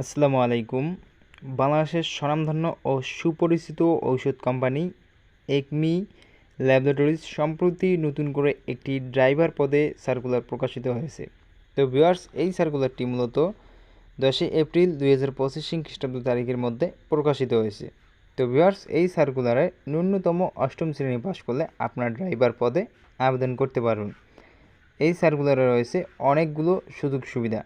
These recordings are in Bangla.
আসসালামু আলাইকুম। বাংলাদেশের স্বনামধন্য ও সুপরিচিত ঔষধ কোম্পানি একমি ল্যাবরেটরিজ সম্প্রতি নতুন করে একটি ড্রাইভার পদে সার্কুলার প্রকাশিত হয়েছে। তো ভিউয়ার্স, এই সার্কুলারটি মূলত দশই এপ্রিল দুই হাজার পঁচিশ খ্রিস্টাব্দ তারিখের মধ্যে প্রকাশিত হয়েছে। তো ভিউয়ার্স, এই সার্কুলারে ন্যূনতম অষ্টম শ্রেণি পাশ করলে আপনার ড্রাইভার পদে আবেদন করতে পারবেন এই সার্কুলারে রয়েছে অনেকগুলো সুযোগ সুবিধা।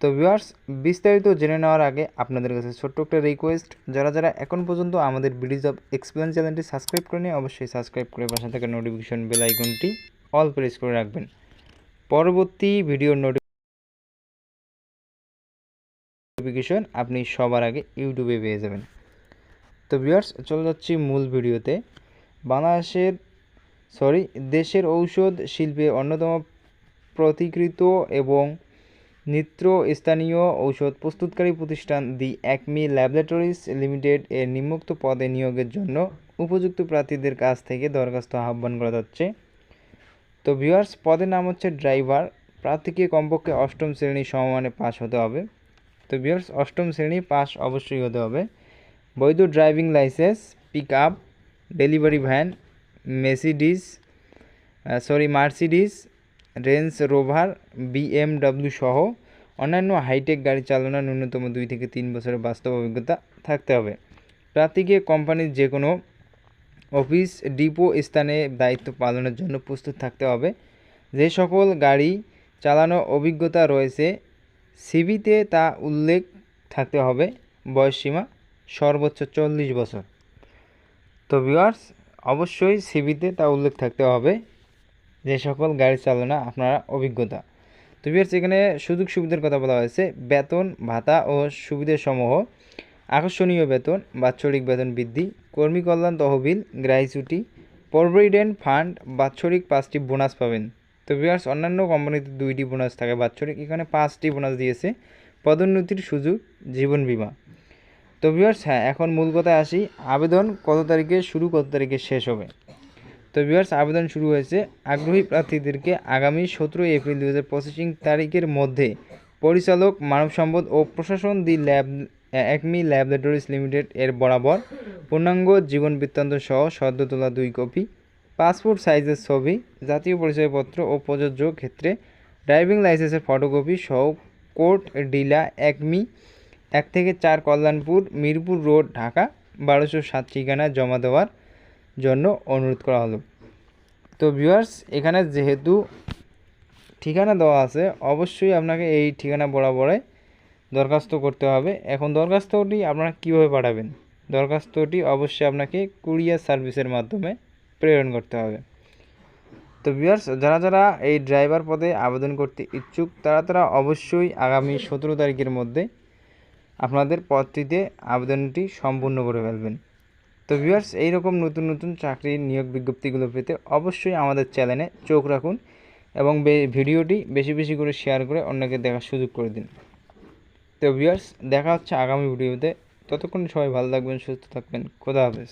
তো ভিউয়ার্স, বিস্তারিত জেনে নেওয়ার আগে আপনাদের কাছে ছোট্ট একটা রিকোয়েস্ট যারা যারা এখন পর্যন্ত আমাদের বিডিজ অফ এক্সপ্লেন চ্যানেলটি সাবস্ক্রাইব করেনি, অবশ্যই সাবস্ক্রাইব করে পাশে থাকা নোটিফিকেশন বেল আইকনটি অল প্রেস করে রাখবেন। পরবর্তী ভিডিওর নোটিফিকেশন আপনি সবার আগে ইউটিউবে পেয়ে যাবেন। তো ভিউয়ার্স, চলে যাচ্ছি মূল ভিডিওতে বাংলাদেশের সরি দেশের ঔষধ শিল্পে অন্যতম প্রতিকৃত এবং নিত্র স্থানীয় ঔষধ প্রস্তুতকারী প্রতিষ্ঠান দি একমি ল্যাবরেটরিজ লিমিটেড এর নিম্নোক্ত পদে নিয়োগের জন্য উপযুক্ত প্রার্থীদের কাছ থেকে দরখাস্ত আহ্বান করা যাচ্ছে। তো ভিউয়ার্স, পদের নাম হচ্ছে ড্রাইভার। প্রার্থীকে কমপক্ষে অষ্টম শ্রেণি সমমানে পাস হতে হবে। তো ভিউয়ার্স, অষ্টম শ্রেণি পাস অবশ্যই হতে হবে। বৈধ driving licence pick up delivery van, Mercedes sorry, Mercedes Range Rover, BMW সহ অন্যান্য হাইটেক গাড়ি চালানোর ন্যূনতম দুই থেকে তিন বছরের বাস্তব অভিজ্ঞতা থাকতে হবে। প্রার্থীকে কোম্পানির যে কোনো অফিস, ডিপো স্থানে দায়িত্ব পালনের জন্য প্রস্তুত থাকতে হবে। যে সকল গাড়ি চালানো অভিজ্ঞতা রয়েছে, সিভিতে তা উল্লেখ থাকতে হবে। বয়সসীমা সর্বোচ্চ চল্লিশ বছর। তো ভিউয়ার্স, অবশ্যই সিভিতে তা উল্লেখ থাকতে হবে। যে সকল গাড়ি চালনা আপনারা অভিজ্ঞতা। তো ভিউয়ার্স এখানে সুযোগ সুবিধার কথা বলা হয়েছে। বেতন, ভাতা ও সুবিধাসমূহ, আকর্ষণীয় বেতন, বাৎসরিক বেতন বৃদ্ধি, কর্মী কল্যাণ তহবিল গ্রাইচুটি প্রভিডেন্ট ফান্ড, বাৎসরিক পাঁচটি বোনাস পাবেন। তো ভিউয়ার্স অন্যান্য কোম্পানিতে দুইটি বোনাস থাকে বাৎসরিক। এখানে পাঁচটি বোনাস দিয়েছে। পদোন্নতির সুযোগ, জীবন বিমা। তো ভিউয়ার্স হ্যাঁ এখন মূল কথায় আসি। আবেদন কত তারিখে, শুরু কত তারিখে শেষ হবে? তো ভিউয়ার্স, আবেদন শুরু হয়েছে। আগ্রহী প্রার্থীদেরকে আগামী সতেরোই এপ্রিল দু হাজার পঁচিশ তারিখের মধ্যে পরিচালক মানব সম্পদ ও প্রশাসন the lab, Acme Laboratories Limited এর বরাবর পূর্ণাঙ্গ জীবন বৃত্তান্ত সহ সদ্য তোলা দুই কপি, পাসপোর্ট সাইজের ছবি, জাতীয় পরিচয়পত্র ও প্রযোজ্য ক্ষেত্রে ড্রাইভিং লাইসেন্সের ফটোকপি সহ কোর্ট ডিলা একমি, এক থেকে চার কল্যাণপুর, মিরপুর রোড, ঢাকা, বারোশো সাত ঠিকানায় জমা দেওয়ার জন্য অনুরোধ করা হলো। তো ভিউয়ার্স এখানে যেহেতু ঠিকানা দেওয়া আছে, অবশ্যই আপনাকে এই ঠিকানা বরাবরে দরখাস্ত করতে হবে। এখন দরখাস্তটি আপনারা কীভাবে পাঠাবেন? দরখাস্তটি অবশ্যই আপনাকে কুরিয়ার সার্ভিসের মাধ্যমে প্রেরণ করতে হবে। তো ভিউয়ার্স যারা যারা এই ড্রাইভার পদে আবেদন করতে ইচ্ছুক, তারা তারা অবশ্যই আগামী সতেরো তারিখের মধ্যে আপনাদের পদটিতে আবেদনটি সম্পূর্ণ করে ফেলবেন। তো ভিউয়ার্স এইরকম নতুন নতুন চাকরির নিয়োগ বিজ্ঞপ্তিগুলো পেতে অবশ্যই আমাদের চ্যানেলে চোখ রাখুন এবং ভিডিওটি বেশি বেশি করে শেয়ার করে অন্যকে দেখার সুযোগ করে দিন। তো ভিউয়ার্স দেখা হচ্ছে আগামী ভিডিওতে ততক্ষণ সবাই ভালো থাকবেন, সুস্থ থাকবেন। খোদা হাফেজ।